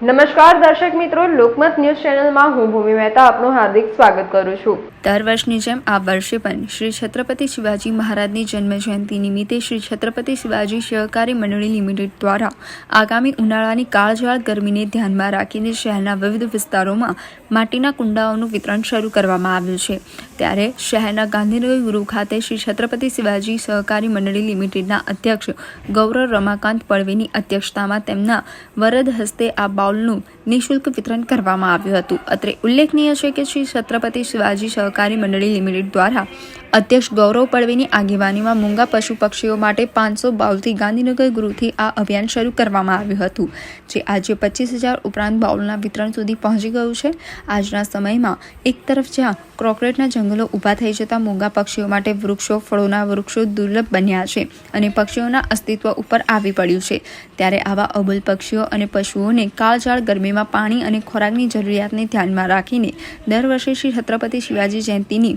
નમસ્કાર દર્શક મિત્રો, લોકમત ન્યૂઝ ચેનલમાં હું ભૂમિ મહેતા આપનું હાર્દિક સ્વાગત કરું છું. દર વર્ષની જેમ આ વર્ષે પણ શ્રી છત્રપતિ શિવાજી મહારાજની જન્મ જયંતિ નિમિત્તે શ્રી છત્રપતિ શિવાજી સહકારી મંડળી લિમિટેડ દ્વારા આગામી ઉનાળાની કાળઝાળ ગરમીને ધ્યાનમાં રાખીને શહેરના વિવિધ વિસ્તારોમાં માટીના કુંડાઓનું વિતરણ શરૂ કરવામાં આવ્યું છે. ત્યારે શહેરના ગાંધીનગર ગૃહ ખાતે શ્રી છત્રપતિ શિવાજી સહકારી મંડળી લિમિટેડના અધ્યક્ષ ગૌરવ રમાકાંત પળવીની અધ્યક્ષતામાં તેમના વરદ હસ્તે આ બાઉલનું નિઃશુલ્ક વિતરણ કરવામાં આવ્યું હતું. અત્રે ઉલ્લેખનીય છે કે શ્રી છત્રપતિ શિવાજી સહકારી મંડળી લિમિટેડ દ્વારા અધ્યક્ષ ગૌરવ પડવીની આગેવાનીમાં મૂંગા પશુ પક્ષીઓ માટે પાંચસો બાઉલથી ગાંધીનગર ગૃહથી આ અભિયાન શરૂ કરવામાં આવ્યું હતું, જે આજે પચીસ હજાર ઉપરાંત બાઉલના વિતરણ સુધી પહોંચી ગયું છે. આજના સમયમાં એક તરફ જ્યાં ક્રોકરેટના જંગલો ઊભા થઈ જતા મૂંગા પક્ષીઓ માટે વૃક્ષો, ફળોના વૃક્ષો દુર્લભ બન્યા છે અને પક્ષીઓના અસ્તિત્વ ઉપર આવી પડ્યું છે. ત્યારે આવા અબુલ પક્ષીઓ અને પશુઓને કાળઝાળ ગરમીમાં પાણી અને ખોરાકની જરૂરિયાતને ધ્યાનમાં રાખીને દર વર્ષે શ્રી છત્રપતિ શિવાજી જયંતિની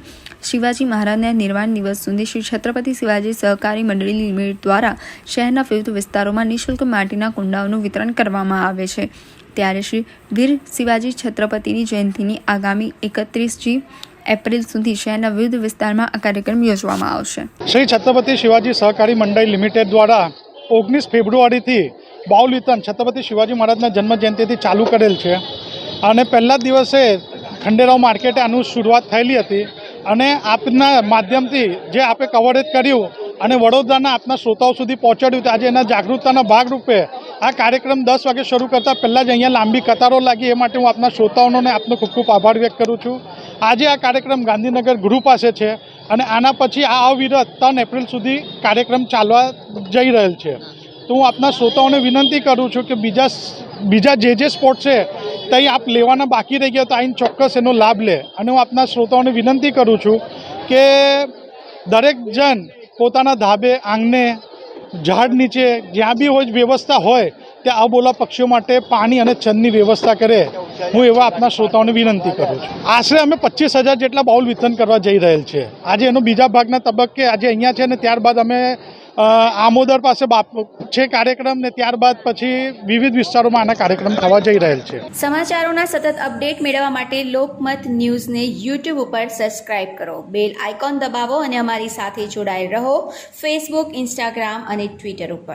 શિવાજી મહારાજના નિર્વાણ દિવસ સુધી શ્રી છત્રપતિ શિવાજી સહકારી મંડળી લિમિટેડ દ્વારા શહેરના વિવિધ વિસ્તારોમાં નિઃશુલ્ક માટીના કુંડાઓનું વિતરણ કરવામાં આવે છે. ત્યારે શ્રી વીર શિવાજી છત્રપતિની જયંતિની આગામી એકત્રીસજી એપ્રિલ સુધી શહેરના વિવિધ વિસ્તારમાં આ કાર્યક્રમ યોજવામાં આવશે. શ્રી છત્રપતિ શિવાજી સહકારી મંડળ લિમિટેડ દ્વારા ઓગણીસ ફેબ્રુઆરીથી બાઉલ છત્રપતિ શિવાજી મહારાજના જન્મ જયંતિથી ચાલુ કરેલ છે. અને પહેલા દિવસે ખંડેરાવ માર્કેટે આનું શરૂઆત થયેલી હતી અને આપના માધ્યમથી જે આપે કવરેજ કર્યું અને વડોદરાના આપના શ્રોતાઓ સુધી પહોંચાડ્યું આજે એના જાગૃતતાના ભાગરૂપે આ કાર્યક્રમ દસ વાગે શરૂ કરતાં પહેલાં જ અહીંયા લાંબી કતારો લાગી, એ માટે હું આપના શ્રોતાઓનો અને આપનો ખૂબ ખૂબ આભાર વ્યક્ત કરું છું. આજે આ કાર્યક્રમ ગાંધીનગર ગૃહ પાસે છે અને આના પછી આ અવિરત ત્રણ એપ્રિલ સુધી કાર્યક્રમ ચાલવા જઈ રહેલ છે. તો હું આપના શ્રોતાઓને વિનંતી કરું છું કે બીજા બીજા જે જે સ્પોર્ટ છે તે આપ લેવાના બાકી રહી ગયા તો આઈને ચોક્કસ એનો લાભ લે. અને હું આપના શ્રોતાઓને વિનંતી કરું છું કે દરેક જણ પોતાના ધાબે, આંગણે, ઝાડ નીચે જ્યાં બી હોય વ્યવસ્થા હોય, ત્યાં અબોલા પક્ષીઓ માટે પાણી અને છંદની વ્યવસ્થા કરે. હું એવા આપના શ્રોતાઓને વિનંતી કરું છું. આશરે અમે પચીસ હજાર જેટલા બાઉલ વિતરણ કરવા જઈ રહેલ છે. આજે એનો બીજા ભાગના તબક્કે આજે અહીંયા છે ને ત્યારબાદ અમે આમોદર પાસે છે કાર્યક્રમ ને ત્યારબાદ પછી વિવિધ વિસ્તારોમાં આના કાર્યક્રમ થવા જઈ રહેલ છે. સમાચારોના સતત અપડેટ મેળવવા માટે લોકમત ન્યૂઝને યુટ્યુબ ઉપર સબસ્ક્રાઇબ કરો. બેલ આઇકોન દબાવો અને અમારી સાથે જોડાયેલ રહો. ફેસબુક ઇન્સ્ટાગ્રામ અને ટ્વિટર ઉપર.